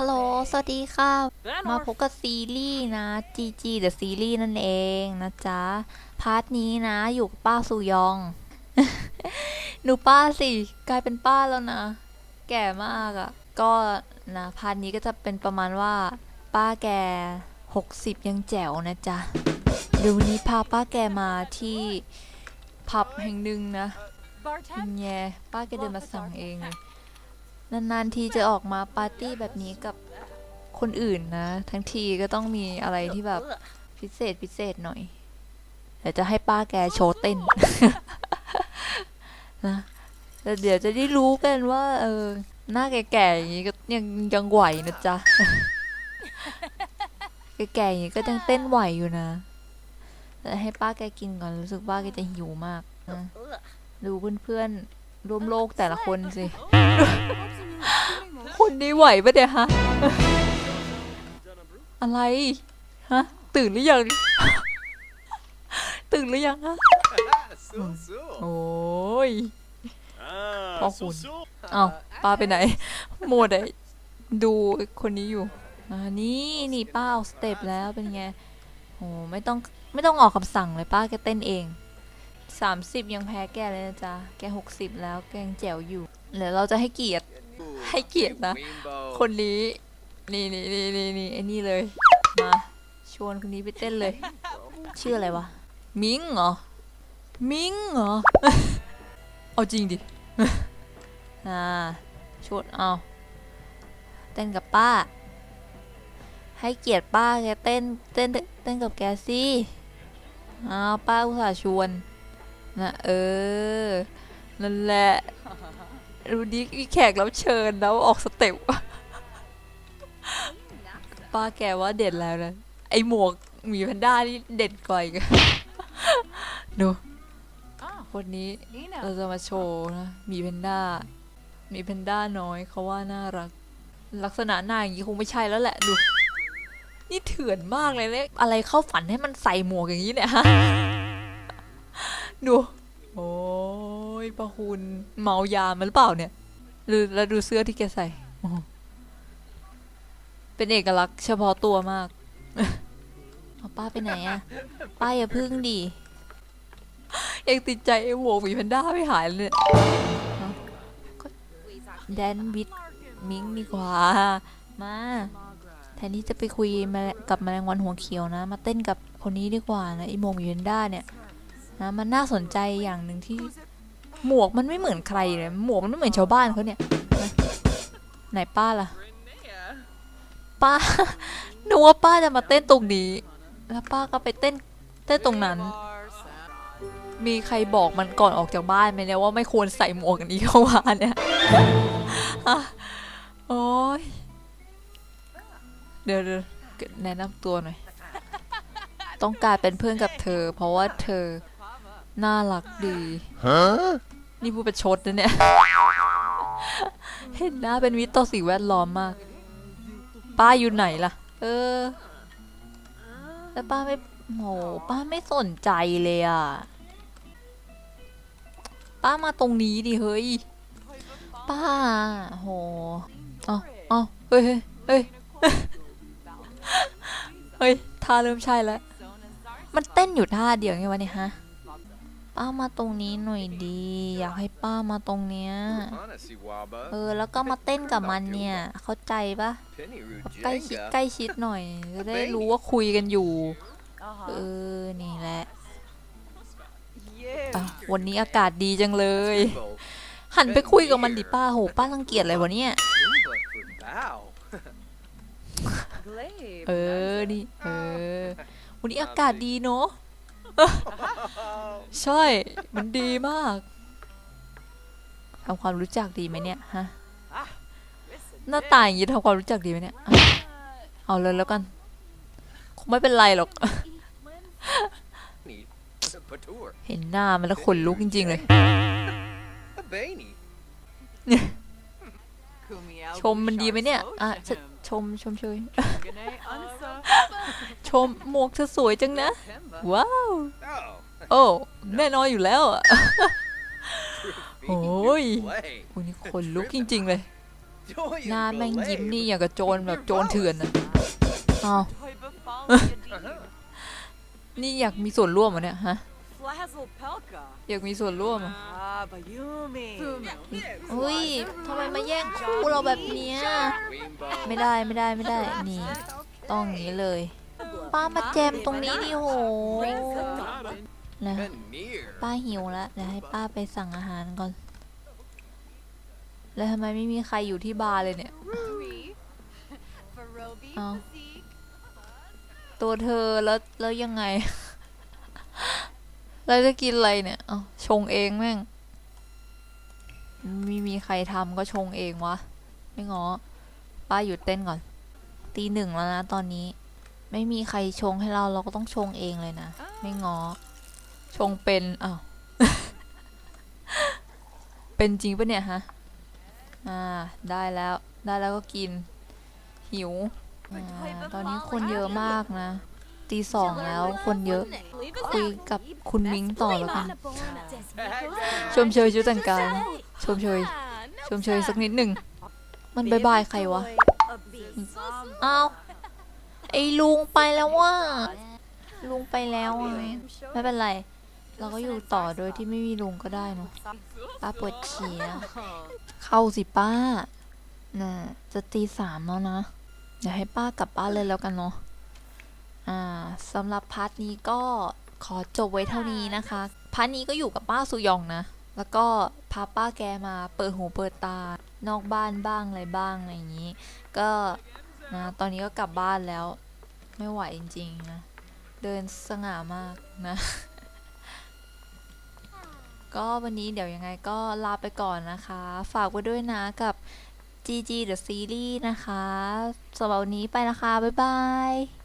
ฮัลโหล สวัสดีค่ะ มาพบกับซีรีส์นะ GG The Series นั่นเองนะจ๊ะ พาร์ทนี้นะ อยู่กับป้าสุยอง หนูป้าสิ กลายเป็นป้าแล้วนะ แก่มากอะ่ะ ก็นะ พาร์ทนี้ก็จะเป็นประมาณว่า ป้าแก 60 ยังแจ๋วนะจ๊ะ เดี๋ยววันนี้พาป้าแกมาที่ผับแห่งหนึ่งนะแง่ป้าแกเดินมาสั่งเองเลย นานๆทีจะออกมาปาร์ตี้แบบนี้กับคนอื่นนะ ทั้งทีก็ต้องมีอะไรที่แบบพิเศษพิเศษหน่อยเดี๋ยวจะให้ป้าแกโชว์เต้นนะแล้วเดี๋ยวจะได้รู้กันว่า เออ หน้าแก่ๆอย่างนี้ก็ยังยังไหวนะจ๊ะแก่ๆอย่างนี้ก็ยังเต้นไหวอยู่นะแต่ให้ป้าแกกินก่อนรู้สึกป้าแกจะหิวมากนะดูเพื่อนๆ ร่วมโลกแต่ละคนสิ คนนี้ไหวปะเนี่ยฮะ อะไร ฮะ ตื่นหรือยัง ตื่นหรือยังฮะ so so. โอ้ย Ah, Có so hồn. so. อ้าวป้าไปไหน โมดอะดูคนนี้อยู่อ่านี่นี่ป้าเอาสเต็ปแล้วเป็นไงโอ้ไม่ต้องไม่ต้องออกคำสั่งเลยป้าแกเต้นเอง สามสิบยังแพ้แกเลยนะจ๊ะ แกหกสิบแล้วแกยังแจ๋วอยู่เดี๋ยวเราจะให้เกียรติ ให้เกียรตินะ คนนี้ นี่นี่นี่นี่นี่ไอ้นี่เลย มา ชวนคนนี้ไปเต้นเลย ชื่ออะไรวะ มิงเหรอ มิงเหรอ เอาจริงดิ อ่า ชวนเอา เต้นกับป้า ให้เกียรติป้าแกเต้น เต้น เต้นกับแกสิอ้าวป้าอุตส่าห์ชวน นะเออ นั่นแหละดูดิมีแขกรับเชิญแล้วออกสเต็ปป้าแกว่าเด็ดแล้วนะ ไอหมวกหมีแพนด้านี่เด็ดกว่าอีกดูคนนี้เราจะมาโชว์นะหมีแพนด้าหมีแพนด้าน้อยเขาว่าน่ารัก ลักษณะหน้าอย่างนี้คงไม่ใช่แล้วแหละดู นี่เถื่อนมากเลยเนี่ยอะไรเข้าฝันให้มันใส่หมวกอย่างนี้เนี่ยฮะ ดู โอ้ยป้าคุณเมายามาหรือเปล่าเนี่ยหรือแล้วดูเสื้อที่แกใส่โอ้โหเป็นเอกลักษณ์เฉพาะตัวมากเอาป้าไปไหนอะป้าอย่าพึ่งดิยังติดใจไอ้หมวกหมีแพนด้าไม่หายเลยเนี่ยเอาก็แดนวิดมิงดีกว่า มาแทนที่จะไปคุยมากับแมลงวันหัวเขียวนะ มาเต้นกับคนนี้ดีกว่านะไอโมงหมีแพนด้าเนี่ย นะมันน่าสนใจอย่างหนึ่งที่ หมวกมันไม่เหมือนใครเลยหมวกมันไม่เหมือนชาวบ้านเขาเนี่ยนะไหนป้าล่ะ ป้านึกว่าป้าจะมาเต้นตรงนี้ แล้วป้าก็ไปเต้นเต้นตรงนั้น มีใครบอกมันก่อนออกจากบ้านไหมเนี่ยว่าไม่ควรใส่หมวกอันนี้เข้ามาเนี่ยอะโอ้ยเดี๋ยวเดี๋ยวแนะนำตัวหน่อย ต้องการเป็นเพื่อนกับเธอ เพราะว่าเธอ น่ารักดี Huh? นี่พูดประชดนะเนี่ย เห็นหน้าเป็นมิตรต่อสิ่งแวดล้อมมาก ป้าอยู่ไหนล่ะ เออ แล้วป้าไม่โหป้าไม่สนใจเลยอะ ป้ามาตรงนี้ดิเฮ้ย ป้า โหเอาเอาเฮ้ยเฮ้ยเฮ้ยเฮ้ยท่าเริ่มใช่แล้ว มันเต้นอยู่ท่าเดียวไงวะเนี่ยฮะ ป้ามาตรงนี้หน่อยดี อยากให้ป้ามาตรงเนี้ย Honestly, Waba. เออ แล้วก็มาเต้นกับมันเนี่ย เข้าใจปะ Penny ใกล้ชิด Rujanga. ใกล้ชิดหน่อย จะได้รู้ว่าคุยกันอยู่ เออ นี่แหละอะวันนี้อากาศดีจังเลย Rainbow. หันไปคุยกับมันดิป้าโห ป้ารังเกียจอะไรวะเนี่ย Input for bow. เออ นี่ เออ วันนี้อากาศดีเนาะ ใช่ มันดีมากทำความรู้จักดีไหมเนี่ยฮะหน้าตาอย่างนี้ทำความรู้จักดีไหมเนี่ยเอาเลยแล้วกันคงไม่เป็นไรหรอก เห็นหน้ามันแล้วขนลุกจริง ๆ เลย ชมมันดีไหมเนี่ย อะชชมชมเชย ชมหมวกเธอสวยจังนะ ว้าว Oh. โอ้แน่นอนอยู่แล้วอะ Beanie, Ôi. Play. โอ้ยนี่ขนลุกจริง ๆ เลย Joy หน้า and แม่งยิ้ม belay. นี่อย่างกับโจรแบบโจรเถื่อนอะอ้าว Uh-huh. นี่อยากมีส่วนร่วมเหรอเนี่ยฮะ Flazzle Pelka. อยากมีส่วนร่วมเหรอ Ah, Bayumi. อุ้ยทำไมมาแย่งคู่เราแบบเนี้ย Weembo. ไม่ได้ไม่ได้ไม่ได้นี่ ต้องอย่างนี้เลย ป้ามาแจมตรงนี้ดิโหนะ Been near. ป้าหิวแล้วเดี๋ยวให้ป้าไปสั่งอาหารก่อน แล้วทำไมไม่มีใครอยู่ที่บาร์เลยเนี่ยเอาตัวเธอแล้วแล้วยังไง แล้วจะกินอะไรเนี่ยเอาชงเองแม่ง ไม่มีใครทำก็ชงเองวะ ไม่งอ ป้าหยุดเต้นก่อน ตีหนึ่งแล้วนะตอนนี้ ไม่มีใครชงให้เราเราก็ต้องชงเองเลยนะ ไม่งอ ชงเป็นอ้าวเป็นจริงปะเนี่ยฮะ อ่า ได้แล้ว ได้แล้วก็กิน หิวอ่าตอนนี้คนเยอะมากนะ ตีสองแล้วคนเยอะ คุยกับคุณมิ้งต่อแล้วกันชมเชยชุดแต่งกายชมเชยชมเชยสักนิดหนึ่ง มันบายบายใครวะอ้าวไอ้ลุงไปแล้วว่า ลุงไปแล้วอะไม่เป็นไร เราก็อยู่ต่อโดยที่ไม่มีลุงก็ได้เนอะป้าปวดฉี่แล้วเข้าสิป้าน่ะจะตีสามแล้วนะ เดี๋ยวให้ป้ากลับบ้านเลยแล้วกันเนาะอ่า สำหรับพาร์ทนี้ก็ขอจบไว้เท่านี้นะคะ พาร์ทนี้ก็อยู่กับป้าสุยองนะ แล้วก็พาป้าแกมาเปิดหูเปิดตา นอกบ้านบ้างอะไรบ้างอะไรอย่างนี้ ก็นะตอนนี้ก็กลับบ้านแล้ว ไม่ไหวจริงๆนะ เดินสง่ามากนะ ก็วันนี้เดี๋ยวยังไงก็ลาไปก่อนนะคะ ฝากไว้ด้วยนะกับ GG The Series นะคะสำหรับวันนี้ไปนะคะ บ๊ายบาย